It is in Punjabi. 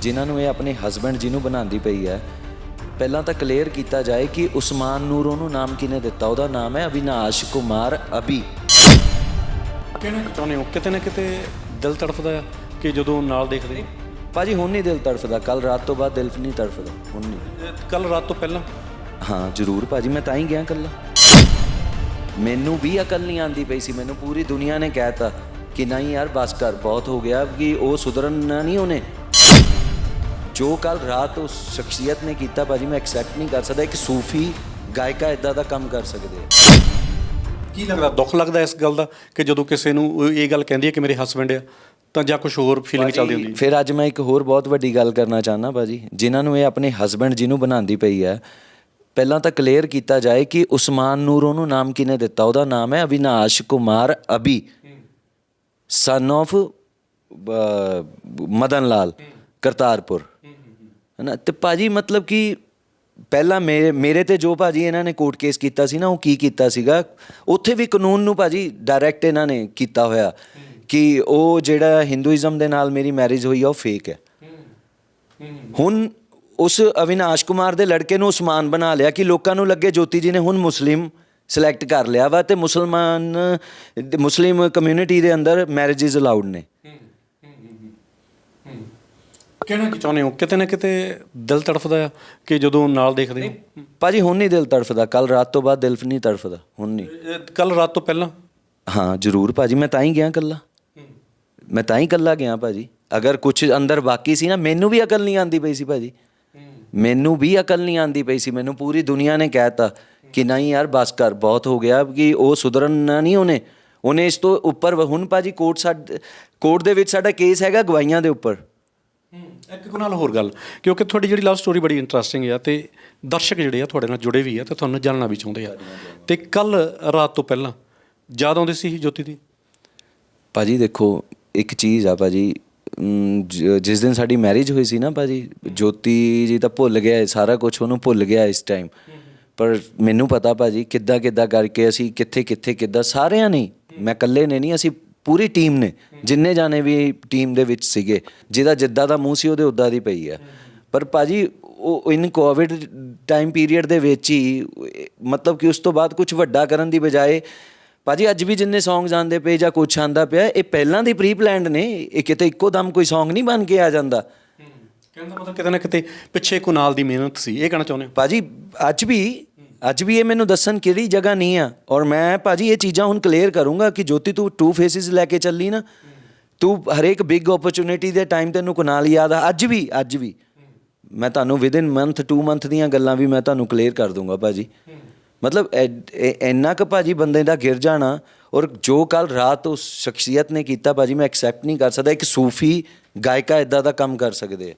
ਜਿਨ੍ਹਾਂ ਨੂੰ ਇਹ ਆਪਣੇ ਹਸਬੰਡ ਜਿਹਨੂੰ ਬਣਾਉਂਦੀ ਪਈ ਹੈ ਪਹਿਲਾਂ ਤਾਂ ਕਲੀਅਰ ਕੀਤਾ ਜਾਏ ਕਿ ਉਸਮਾਨ ਨੂਰ ਉਹਨੂੰ ਨਾਮ ਕਿਹਨੇ ਦਿੱਤਾ? ਉਹਦਾ ਨਾਮ ਹੈ ਅਵਿਨਾਸ਼ ਕੁਮਾਰ ਅਬੀ ਕਹਿਣਾ ਕੀ ਚਾਹੁੰਦੇ ਹੋ ਕਿਤੇ ਨਾ ਕਿਤੇ ਦਿਲ ਤੜਫਦਾ ਆ ਕਿ ਜਦੋਂ ਨਾਲ ਦੇਖਦੇ ਭਾਜੀ ਹੁਣ ਨਹੀਂ ਦਿਲ ਤੜਫਦਾ। ਕੱਲ ਰਾਤ ਤੋਂ ਬਾਅਦ ਦਿਲ ਨਹੀਂ ਤੜਫਦਾ। ਹੁਣ ਨਹੀਂ। ਕੱਲ ਰਾਤ ਤੋਂ ਪਹਿਲਾਂ? ਹਾਂ ਜ਼ਰੂਰ ਭਾਜੀ ਮੈਂ ਤਾਂ ਹੀ ਗਿਆ ਕੱਲਾ ਮੈਨੂੰ ਵੀ ਅਕਲ ਨਹੀਂ ਆਂਦੀ ਪਈ ਸੀ। ਮੈਨੂੰ ਪੂਰੀ ਦੁਨੀਆ ਨੇ ਕਹਿਤਾ ਕਿ ਨਹੀਂ ਯਾਰ ਬਸ ਕਰ ਬਹੁਤ ਹੋ ਗਿਆ ਕਿ ਉਹ ਸੁਧਰਨਾ ਨਹੀਂ ਉਹਨੇ। ਜੋ ਕੱਲ ਰਾਤ ਉਸ ਸ਼ਖਸੀਅਤ ਨੇ ਕੀਤਾ ਭਾਜੀ ਮੈਂ ਐਕਸੈਪਟ ਨਹੀਂ ਕਰ ਸਕਦਾ। ਇੱਕ ਸੂਫੀ ਗਾਇਕਾ ਇਦਾਂ ਦਾ ਕੰਮ ਕਰ ਸਕਦੇ ਆ। ਕੀ ਲੱਗਦਾ ਦੁੱਖ ਲੱਗਦਾ ਇਸ ਗੱਲ ਦਾ ਕਿ ਜਦੋਂ ਕਿਸੇ ਨੂੰ ਇਹ ਗੱਲ ਕਹਿੰਦੀ ਹੈ ਕਿ ਮੇਰੇ ਹਸਬੰਡ ਆ ਤਾਂ ਜਾਂ ਕੁਝ ਹੋਰ ਫੀਲਿੰਗ ਚੱਲਦੀ ਹੁੰਦੀ ਫਿਰ ਅੱਜ ਮੈਂ ਇੱਕ ਹੋਰ ਬਹੁਤ ਵੱਡੀ ਗੱਲ ਕਰਨਾ ਚਾਹੁੰਦਾ ਭਾਜੀ। ਜਿਨ੍ਹਾਂ ਨੂੰ ਇਹ ਆਪਣੇ ਹਸਬੰਡ ਜਿਹਨੂੰ ਬਣਾਉਂਦੀ ਪਈ ਹੈ ਪਹਿਲਾਂ ਤਾਂ ਕਲੀਅਰ ਕੀਤਾ ਜਾਏ ਕਿ ਉਸਮਾਨ ਨੂਰ ਉਹਨੂੰ ਨਾਮ ਕਿਹਨੇ ਦਿੱਤਾ? ਉਹਦਾ ਨਾਮ ਹੈ ਅਵਿਨਾਸ਼ ਕੁਮਾਰ ਅਬੀ ਸਨ ਅ, ਮਦਨ ਲਾਲ ਕਰਤਾਰਪੁਰ। ਹਨਾ ਤੇ ਭਾਜੀ ਮਤਲਬ ਕਿ ਪਹਿਲਾਂ ਮੇਰੇ ਮੇਰੇ ਤੇ ਜੋ ਭਾਜੀ ਇਹਨਾਂ ਨੇ ਕੋਰਟ ਕੇਸ ਕੀਤਾ ਸੀ ਨਾ, ਉਹ ਕੀ ਕੀਤਾ ਸੀਗਾ? ਉੱਥੇ ਵੀ ਕਾਨੂੰਨ ਨੂੰ ਭਾਜੀ ਡਾਇਰੈਕਟ ਇਹਨਾਂ ਨੇ ਕੀਤਾ ਹੋਇਆ ਕਿ ਉਹ ਜਿਹੜਾ ਹਿੰਦੂਇਜ਼ਮ ਦੇ ਨਾਲ ਮੇਰੀ ਮੈਰਿਜ ਹੋਈ ਆ, ਉਹ ਫੇਕ ਹੈ। ਹੁਣ ਉਸ ਅਵਿਨਾਸ਼ ਕੁਮਾਰ ਦੇ ਲੜਕੇ ਨੂੰ ਉਸਮਾਨ ਬਣਾ ਲਿਆ ਕਿ ਲੋਕਾਂ ਨੂੰ ਲੱਗੇ ਜੋਤੀ ਜੀ ਨੇ ਹੁਣ ਮੁਸਲਿਮ ਸਿਲੈਕਟ ਕਰ ਲਿਆ ਵਾ ਤੇ ਮੁਸਲਮਾਨ, ਮੁਸਲਿਮ ਕਮਿਊਨਿਟੀ ਦੇ ਅੰਦਰ ਮੈਰਿਜਸ ਅਲਾਉਡ ਨੇ। ਕਹਿਣਾ ਕੀ ਚਾਹੁੰਦੇ ਹੋ? ਕਿਤੇ ਨਾ ਕਿਤੇ ਦਿਲ ਤੜਫਦਾ ਆ ਕਿ ਜਦੋਂ ਨਾਲ ਦੇਖਦੇ ਭਾਜੀ ਹੁਣ ਨਹੀਂ ਦਿਲ ਤੜਫਦਾ। ਕੱਲ ਰਾਤ ਤੋਂ ਬਾਅਦ ਦਿਲ ਨਹੀਂ ਤੜਫਦਾ। ਹੁਣ ਨਹੀਂ। ਕੱਲ ਰਾਤ ਤੋਂ ਪਹਿਲਾਂ? ਹਾਂ ਜ਼ਰੂਰ ਭਾਜੀ ਮੈਂ ਤਾਂ ਹੀ ਗਿਆ ਕੱਲਾ ਮੈਂ ਤਾਂ ਹੀ ਕੱਲਾ ਗਿਆ ਭਾਜੀ। ਅਗਰ ਕੁਝ ਅੰਦਰ ਬਾਕੀ ਸੀ ਨਾ ਮੈਨੂੰ ਵੀ ਅਕਲ ਨਹੀਂ ਆਂਦੀ ਪਈ ਸੀ ਭਾਜੀ। ਮੈਨੂੰ ਵੀ ਅਕਲ ਨਹੀਂ ਆਂਦੀ ਪਈ ਸੀ। ਮੈਨੂੰ ਪੂਰੀ ਦੁਨੀਆ ਨੇ ਕਹਿਤਾ ਕਿ ਨਹੀਂ ਯਾਰ ਬਸ ਕਰ ਬਹੁਤ ਹੋ ਗਿਆ ਕਿ ਉਹ ਸੁਧਰਨਾ ਨਹੀਂ ਉਹਨੇ। ਉਹਨੇ ਇਸ ਤੋਂ ਉੱਪਰ ਹੁਣ ਭਾਜੀ ਕੋਰਟ ਸਾਡ ਕੋਰਟ ਦੇ ਵਿੱਚ ਸਾਡਾ ਕੇਸ ਹੈਗਾ ਗਵਾਹੀਆਂ ਦੇ ਉੱਪਰ। ਇੱਕ ਨਾਲ ਹੋਰ ਗੱਲ ਕਿਉਂਕਿ ਤੁਹਾਡੀ ਜਿਹੜੀ ਲਵ ਸਟੋਰੀ ਬੜੀ ਇੰਟਰਸਟਿੰਗ ਆ ਤੇ ਦਰਸ਼ਕ ਜਿਹੜੇ ਆ ਤੁਹਾਡੇ ਨਾਲ ਜੁੜੇ ਵੀ ਆ ਤੇ ਤੁਹਾਨੂੰ ਜਾਣਨਾ ਵੀ ਚਾਹੁੰਦੇ ਆ। ਤੇ ਕੱਲ ਰਾਤ ਤੋਂ ਪਹਿਲਾਂ ਯਾਦ ਆਉਂਦੀ ਸੀ ਜੋਤੀ ਦੀ? ਭਾਜੀ ਦੇਖੋ ਇੱਕ ਚੀਜ਼ ਆ ਭਾਜੀ ਅਮ, ਜਿਸ ਦਿਨ ਸਾਡੀ ਮੈਰਿਜ ਹੋਈ ਸੀ ਨਾ ਭਾਜੀ ਜੋਤੀ ਜੀ ਤਾਂ ਭੁੱਲ ਗਿਆ ਇਹ ਸਾਰਾ ਕੁਝ ਉਹਨੂੰ ਭੁੱਲ ਗਿਆ ਇਸ ਟਾਈਮ ਪਰ ਮੈਨੂੰ ਪਤਾ ਭਾਜੀ ਕਿੱਦਾਂ ਕਿੱਦਾਂ ਕਰਕੇ ਅਸੀਂ ਕਿੱਥੇ ਕਿੱਥੇ ਕਿੱਦਾਂ ਸਾਰਿਆਂ ਨੇ ਮੈਂ ਇਕੱਲੇ ਨੇ ਨਹੀਂ ਅਸੀਂ ਪੂਰੀ ਟੀਮ ਨੇ ਜਿੰਨੇ ਜਾਣੇ ਵੀ ਟੀਮ ਦੇ ਵਿੱਚ ਸੀਗੇ ਜਿਹਦਾ ਜਿੱਦਾਂ ਦਾ ਮੂੰਹ ਸੀ ਉਹਦੇ ਉਦਾਂ ਦੀ ਪਈ ਹੈ ਪਰ ਭਾਜੀ ਉਹ ਇਨ ਕੋਵਿਡ ਟਾਈਮ ਪੀਰੀਅਡ ਦੇ ਵਿੱਚ ਹੀ ਮਤਲਬ ਕਿ ਉਸ ਤੋਂ ਬਾਅਦ ਕੁਝ ਵੱਡਾ ਕਰਨ ਦੀ ਬਜਾਏ ਭਾਜੀ ਅੱਜ ਵੀ ਜਿੰਨੇ Songs ਆਉਂਦੇ ਪਏ ਜਾਂ ਕੁਛ ਆਂਦਾ ਪਿਆ ਇਹ ਪਹਿਲਾਂ ਦੀ ਪ੍ਰੀ ਪਲਾਨਡ ਨੇ। ਇਹ ਕਿਤੇ ਇੱਕੋ ਦਮ ਕੋਈ Song ਨਹੀਂ ਬਣ ਕੇ ਆ ਜਾਂਦਾ। ਕਹਿੰਦਾ ਮਤਲਬ ਕਿਤੇ ਨਾ ਕਿਤੇ ਪਿੱਛੇ ਕੁਨਾਲ ਦੀ ਮਿਹਨਤ ਸੀ ਇਹ ਕਹਿਣਾ ਚਾਹੁੰਦੇ ਹੋ? ਭਾਜੀ ਅੱਜ ਵੀ ਅੱਜ ਵੀ ਇਹ ਮੈਨੂੰ ਦੱਸਣ ਕਿਹੜੀ ਜਗ੍ਹਾ ਨਹੀਂ ਆ। ਔਰ ਮੈਂ ਭਾਜੀ ਇਹ ਚੀਜ਼ਾਂ ਹੁਣ ਕਲੀਅਰ ਕਰੂੰਗਾ ਕਿ ਜੋਤੀ ਤੂੰ ਟੂ ਫੇਸਿਸ ਲੈ ਕੇ ਚੱਲੀ ਨਾ। ਤੂੰ ਹਰੇਕ ਬਿਗ ਓਪਰਚੁਨਿਟੀ ਦੇ ਟਾਈਮ ਤੈਨੂੰ ਕੁਨਾਲ ਯਾਦ ਆ। ਅੱਜ ਵੀ ਅੱਜ ਵੀ। ਮੈਂ ਤੁਹਾਨੂੰ ਵਿਦਿਨ ਮੰਥ 2 ਮੰਥ ਦੀਆਂ ਗੱਲਾਂ ਵੀ ਮੈਂ ਤੁਹਾਨੂੰ ਕਲੀਅਰ ਕਰ ਦੂੰਗਾ ਭਾਜੀ। ਮਤਲਬ ਇੰਨਾ ਕੁ ਭਾਜੀ ਬੰਦੇ ਦਾ ਗਿਰ ਜਾਣਾ ਔਰ ਜੋ ਕੱਲ ਰਾਤ ਉਸ ਸ਼ਖਸੀਅਤ ਨੇ ਕੀਤਾ ਭਾਜੀ, ਮੈਂ ਐਕਸੈਪਟ ਨਹੀਂ ਕਰ ਸਕਦਾ। ਇੱਕ ਸੂਫੀ ਗਾਇਕਾ ਇਦਾਂ ਦਾ ਕੰਮ ਕਰ ਸਕਦੇ